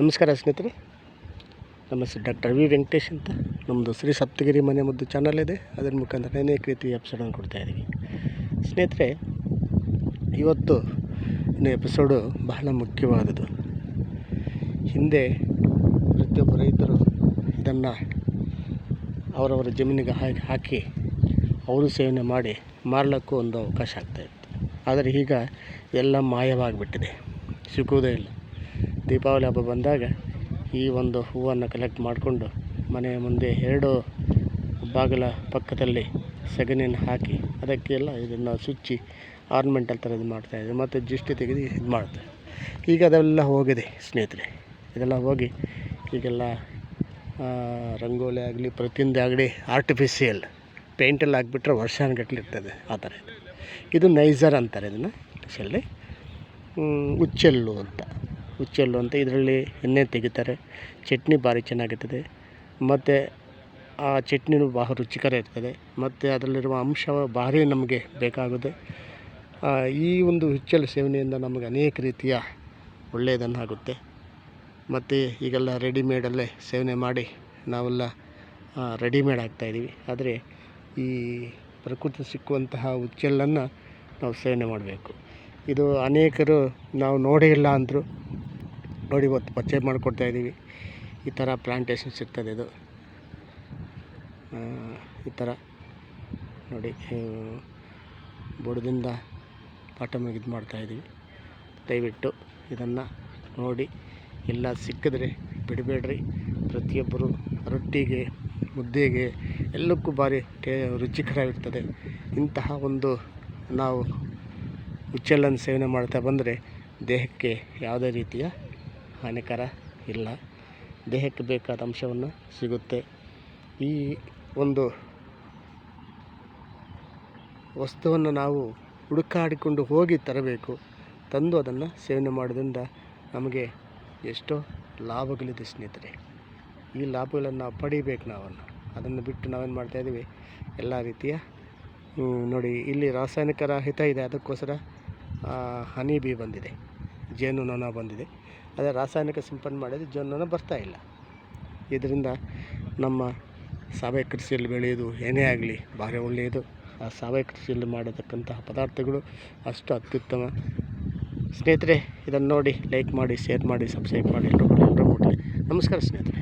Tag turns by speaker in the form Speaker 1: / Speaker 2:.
Speaker 1: ನಮಸ್ಕಾರ ಸ್ನೇಹಿತರೆ. ನಮ್ಮ ಹೆಸರು ಡಾಕ್ಟರ್ ವಿ ವೆಂಕಟೇಶ್ ಅಂತ. ನಮ್ಮದು ಶ್ರೀ ಸಪ್ತಗಿರಿ ಮನೆ ಮುದ್ದು ಚಾನಲ್ ಇದೆ. ಅದರ ಮುಖಾಂತರ ಅನೇಕ ರೀತಿಯ ಎಪಿಸೋಡನ್ನು ಕೊಡ್ತಾ ಇದ್ದೀವಿ. ಸ್ನೇಹಿತರೆ, ಇವತ್ತು ಎಪಿಸೋಡು ಬಹಳ ಮುಖ್ಯವಾದದ್ದು. ಹಿಂದೆ ಪ್ರತಿಯೊಬ್ಬ ರೈತರು ಇದನ್ನು ಅವರವರ ಜಮೀನಿಗೆ ಹಾಕಿ ಹಾಕಿ ಅವರು ಸೇವನೆ ಮಾಡಿ ಮಾರಲಿಕ್ಕೂ ಒಂದು ಅವಕಾಶ ಆಗ್ತಾಯಿತ್ತು ಆದರೆ ಈಗ ಎಲ್ಲ ಮಾಯವಾಗಿಬಿಟ್ಟಿದೆ. ಸಿಗೋದೇ ಇಲ್ಲ. ದೀಪಾವಳಿ ಹಬ್ಬ ಬಂದಾಗ ಈ ಒಂದು ಹೂವನ್ನು ಕಲೆಕ್ಟ್ ಮಾಡಿಕೊಂಡು ಮನೆಯ ಮುಂದೆ ಎರಡು ಬಾಗಿಲ ಪಕ್ಕದಲ್ಲಿ ಸಗಣಿಯನ್ನು ಹಾಕಿ ಅದಕ್ಕೆಲ್ಲ ಇದನ್ನು ಸುಚ್ಚಿ ಆರ್ನ್ಮೆಂಟಲ್ ಥರ ಇದು ಮಾಡ್ತಾಯಿದ್ದೆ ಮತ್ತು ಜಿಷ್ಟಿ ತೆಗೆದು ಇದು ಮಾಡ್ತಾರೆ ಈಗ ಅದೆಲ್ಲ ಹೋಗಿದೆ ಸ್ನೇಹಿತರೆ. ಇದೆಲ್ಲ ಹೋಗಿ ಈಗೆಲ್ಲ ರಂಗೋಲಿ ಆಗಲಿ, ಪ್ರತಿಯೊಂದು ಆಗಲಿ ಆರ್ಟಿಫಿಷಿಯಲ್ ಪೇಂಟಲ್ಲಿ ಹಾಕ್ಬಿಟ್ರೆ ವರ್ಷಾನುಗಟ್ಲೆ ಇರ್ತದೆ ಆ ಥರ ಇದು. ನೈಜರ್ ಅಂತಾರೆ ಇದನ್ನು ಇಂಗ್ಲೀಷಲ್ಲಿ ಉಚ್ಚೆಲ್ಲು ಅಂತ. ಉಚ್ಚೆಲ್ಲು ಅಂತ ಇದರಲ್ಲಿ ಎಣ್ಣೆ ತೆಗಿತಾರೆ. ಚಟ್ನಿ ಭಾರಿ ಚೆನ್ನಾಗಿರ್ತದೆ. ಮತ್ತು ಆ ಚಟ್ನಿನೂ ಬಹಳ ರುಚಿಕರ ಇರ್ತದೆ. ಮತ್ತು ಅದರಲ್ಲಿರುವ ಅಂಶ ಭಾರಿ ನಮಗೆ ಬೇಕಾಗುತ್ತೆ. ಈ ಒಂದು ಹುಚ್ಚೆಳ್ಳು ಸೇವನೆಯಿಂದ ನಮಗೆ ಅನೇಕ ರೀತಿಯ ಒಳ್ಳೆಯದನ್ನಾಗುತ್ತೆ. ಮತ್ತು ಈಗೆಲ್ಲ ರೆಡಿಮೇಡಲ್ಲೇ ಸೇವನೆ ಮಾಡಿ ನಾವೆಲ್ಲ ರೆಡಿಮೇಡ್ ಆಗ್ತಾಯಿದ್ದೀವಿ ಆದರೆ ಈ ಪ್ರಕೃತಿ ಸಿಕ್ಕುವಂತಹ ಹುಚ್ಚೆಳ್ಳನ್ನು ನಾವು ಸೇವನೆ ಮಾಡಬೇಕು. ಇದು ಅನೇಕರು ನಾವು ನೋಡೇ ಇಲ್ಲ ಅಂದರು ನೋಡಿ, ಇವತ್ತು ಮಾಡಿಕೊಡ್ತಾ ಇದ್ದೀವಿ. ಈ ಥರ ಪ್ಲಾಂಟೇಶನ್ ಸಿಗ್ತದೆ ಇದು. ಈ ಥರ ನೋಡಿ ಬುಡದಿಂದ ಪಾಟಮಿಗೆ ಇದು ಮಾಡ್ತಾಯಿದ್ದೀವಿ ದಯವಿಟ್ಟು ಇದನ್ನು ನೋಡಿ. ಎಲ್ಲ ಸಿಕ್ಕಿದ್ರೆ ಬಿಡಬೇಡ್ರಿ. ಪ್ರತಿಯೊಬ್ಬರು ರೊಟ್ಟಿಗೆ, ಮುದ್ದೆಗೆ ಎಲ್ಲಕ್ಕೂ ಭಾರಿ ಟೇ ರುಚಿಕರವಿರ್ತದೆ ಇಂತಹ ಒಂದು ನಾವು ಹುಚ್ಚೆಲ್ಲನ್ನು ಸೇವನೆ ಮಾಡ್ತಾ ಬಂದರೆ ದೇಹಕ್ಕೆ ಯಾವುದೇ ರೀತಿಯ ಹಾನಿಕರ ಇಲ್ಲ. ದೇಹಕ್ಕೆ ಬೇಕಾದ ಅಂಶವನ್ನು ಸಿಗುತ್ತೆ. ಈ ಒಂದು ವಸ್ತುವನ್ನು ನಾವು ಹುಡುಕಾಡಿಕೊಂಡು ಹೋಗಿ ತರಬೇಕು. ತಂದು ಅದನ್ನು ಸೇವನೆ ಮಾಡೋದ್ರಿಂದ ನಮಗೆ ಎಷ್ಟೋ ಲಾಭಗಳಿದೆ ಸ್ನೇಹಿತರೆ. ಈ ಲಾಭಗಳನ್ನು ನಾವು ಪಡಿಬೇಕು ನಾವನ್ನು. ಅದನ್ನು ಬಿಟ್ಟು ನಾವೇನು ಮಾಡ್ತಾಯಿದ್ದೀವಿ ಎಲ್ಲ ರೀತಿಯ ನೋಡಿ, ಇಲ್ಲಿ ರಾಸಾಯನಿಕ ರಹಿತ ಇದೆ. ಅದಕ್ಕೋಸ್ಕರ ಹನಿ ಬಿ ಬಂದಿದೆ. ಜೇನುನೊಣ ಬಂದಿದೆ. ಅದೇ ರಾಸಾಯನಿಕ ಸಿಂಪಡಣೆ ಮಾಡಿದರೆ ಜೇನುನೊಣ ಬರ್ತಾ ಇಲ್ಲ. ಇದರಿಂದ ನಮ್ಮ ಸಾವಯವ ಕೃಷಿಯಲ್ಲಿ ಬೆಳೆಯೋದು ಏನೇ ಆಗಲಿ ಭಾರಿ ಒಳ್ಳೆಯದು. ಆ ಸಾವಯವ ಕೃಷಿಯಲ್ಲಿ ಮಾಡತಕ್ಕಂತಹ ಪದಾರ್ಥಗಳು ಅಷ್ಟು ಅತ್ಯುತ್ತಮ. ಸ್ನೇಹಿತರೆ, ಇದನ್ನು ನೋಡಿ ಲೈಕ್ ಮಾಡಿ ಶೇರ್ ಮಾಡಿ ಸಬ್ಸ್ಕ್ರೈಬ್ ಮಾಡಿ. ಎಲ್ಲರೂ ಎಲ್ಲರೂ ನಮಸ್ಕಾರ ಸ್ನೇಹಿತರೆ.